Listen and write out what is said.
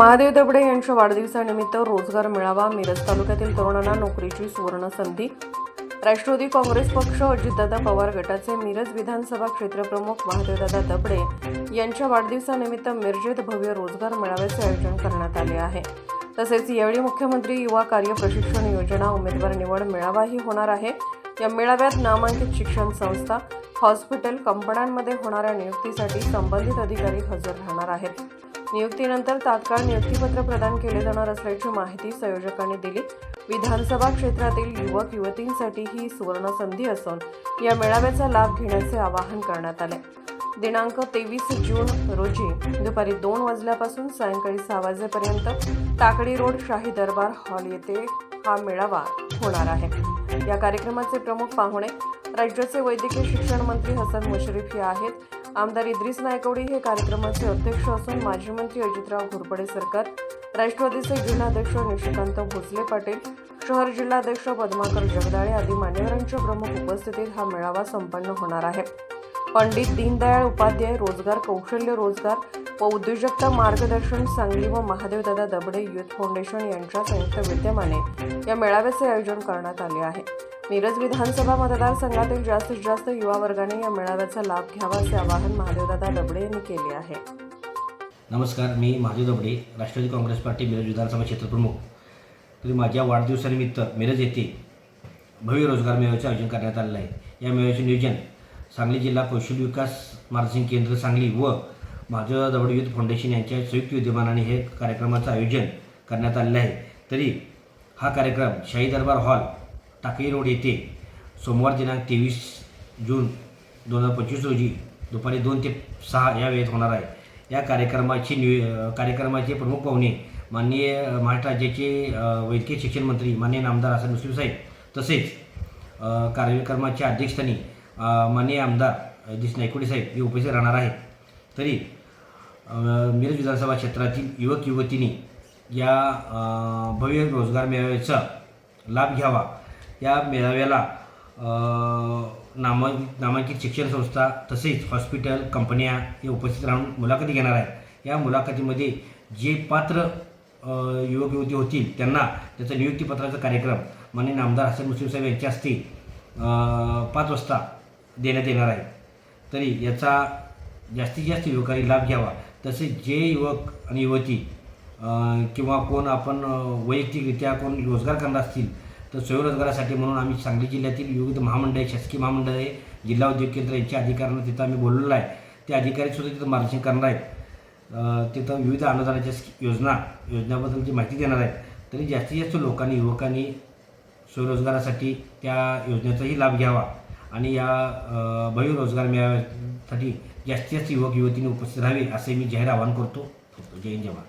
महादेव दबडे यांच्या वाढदिवसानिमित्त रोजगार मिळावा मिरज तालुक्यातील तरुणांना नोकरीची सुवर्ण संधी. राष्ट्रवादी काँग्रेस पक्ष अजितदादा पवार गटाचे मिरज विधानसभा क्षेत्रप्रमुख महादेवदादा दबडे यांच्या वाढदिवसानिमित्त मिरजेत भव्य रोजगार मेळाव्याचे आयोजन करण्यात आले आहे. तसेच यावेळी मुख्यमंत्री युवा कार्य प्रशिक्षण योजना उमेदवार निवड मेळावाही होणार आहे. या मेळाव्यात नामांकित शिक्षण संस्था हॉस्पिटल कंपन्यांमध्ये होणाऱ्या नियुक्तीसाठी संबंधित अधिकारी हजर राहणार आहेत. नियुक्तीनंतर तात्काळ नियुक्तीपत्र प्रदान केले जाणार असल्याची माहिती संयोजकांनी दिली. विधानसभा क्षेत्रातील युवक युवतींसाठी ही सुवर्ण संधी असून या मेळाव्याचा लाभ घेण्याचे आवाहन करण्यात आले. दिनांक तेवीस जून रोजी दुपारी दोन वाजल्यापासून सायंकाळी सहा वाजेपर्यंत टाकडी रोड शाही दरबार हॉल येथे हा मेळावा होणार आहे. या कार्यक्रमाचे प्रमुख पाहुणे राज्याचे वैद्यकीय शिक्षण मंत्री हसन मुश्रीफ हे आहेत. आमदार इद्रिस नायकवडी हे कार्यक्रमाचे अध्यक्ष असून माजी मंत्री अजितराव घोरपडे सरकार राष्ट्रवादीचे जिल्हाध्यक्ष निशिकांत भोसले पाटील शहर जिल्हाध्यक्ष पद्माकर जगदाळे आदी मान्यवरांच्या प्रमुख उपस्थितीत हा मेळावा संपन्न होणार आहे. पंडित दीनदयाळ उपाध्याय रोजगार कौशल्य रोजगार व उद्योजकता मार्गदर्शन सांगली व महादेवदादा दबडे युथ फाउंडेशन यांच्या संयुक्त विद्यमाने या मेळाव्याचे आयोजन करण्यात आले आहे. मिरज विधानसभा मतदारसंघातील जास्तीत जास्त युवा वर्गाने या मेळाव्याचा लाभ घ्यावा असे आवाहन महादेवदादा डबडे यांनी केले आहे. नमस्कार मी महादेव दबडे राष्ट्रवादी काँग्रेस पार्टी मिरज विधानसभा क्षेत्रप्रमुख तरी माझ्या वाढदिवसानिमित्त मिरज येथे भव्य रोजगार मेळाव्याचे आयोजन करण्यात आलेलं आहे. या मेळाव्याचे नियोजन सांगली जिल्हा कौशल्य विकास मार्गदर्शन केंद्र सांगली व महादेव दबडे युथ फाउंडेशन यांच्या संयुक्त विद्यमानाने हे कार्यक्रमाचं आयोजन करण्यात आलेलं आहे. तरी हा कार्यक्रम शाही दरबार हॉल टाकळी रोड येथे सोमवार दिनांक तेवीस जून दोन हजार पंचवीस रोजी दुपारी दोन ते सहा या वेळेत होणार आहे. या कार्यक्रमाची नियो कार्यक्रमाचे प्रमुख पाहुणे माननीय महाराष्ट्र राज्याचे वैद्यकीय शिक्षण मंत्री माननीय नामदार हसन मुस्लिम साहेब तसेच कार्यक्रमाच्या अध्यक्षस्थानी माननीय आमदार दिस नायकोडे साहेब हे उपस्थित राहणार आहेत. तरी मिरज विधानसभा क्षेत्रातील युवक युवतींनी या भव्य रोजगार मेळाव्याचा लाभ घ्यावा या मेळाव्याला अ, नामा नामांकित शिक्षण संस्था तसेच हॉस्पिटल कंपन्या हे उपस्थित राहून मुलाखती घेणार आहेत. या मुलाखतीमध्ये जे पात्र युवक युवती होतील त्यांना त्याचा नियुक्तीपत्राचा कार्यक्रम माननीय आमदार हसन मुस्लिम साहेब यांच्या हस्ते पाच वाजता देण्यात येणार आहे. तरी याचा जास्तीत जास्त युवकांनी लाभ घ्यावा. तसेच जे युवक आणि युवती किंवा कोण आपण वैयक्तिकरित्या कोण रोजगार करणार असतील तर स्वयंरोजगारासाठी म्हणून आम्ही सांगली जिल्ह्यातील विविध महामंडळे शासकीय महामंडळे जिल्हा उद्योग केंद्र यांच्या अधिकाऱ्यांना तिथं आम्ही बोललेलो आहे. ते अधिकारीसुद्धा तिथं मार्गदर्शन करणार आहेत. तिथं विविध अनुदानाच्या योजना योजनाबद्दलची माहिती देणार आहेत तरी जास्तीत जास्त लोकांनी युवकांनी स्वयंरोजगारासाठी त्या योजनेचाही लाभ घ्यावा आणि या अ, रोजगार मिळाव्यासाठी जास्तीत जास्त युवक युवतींनी उपस्थित राहावे असे मी जाहीर आवाहन करतो. जय जवान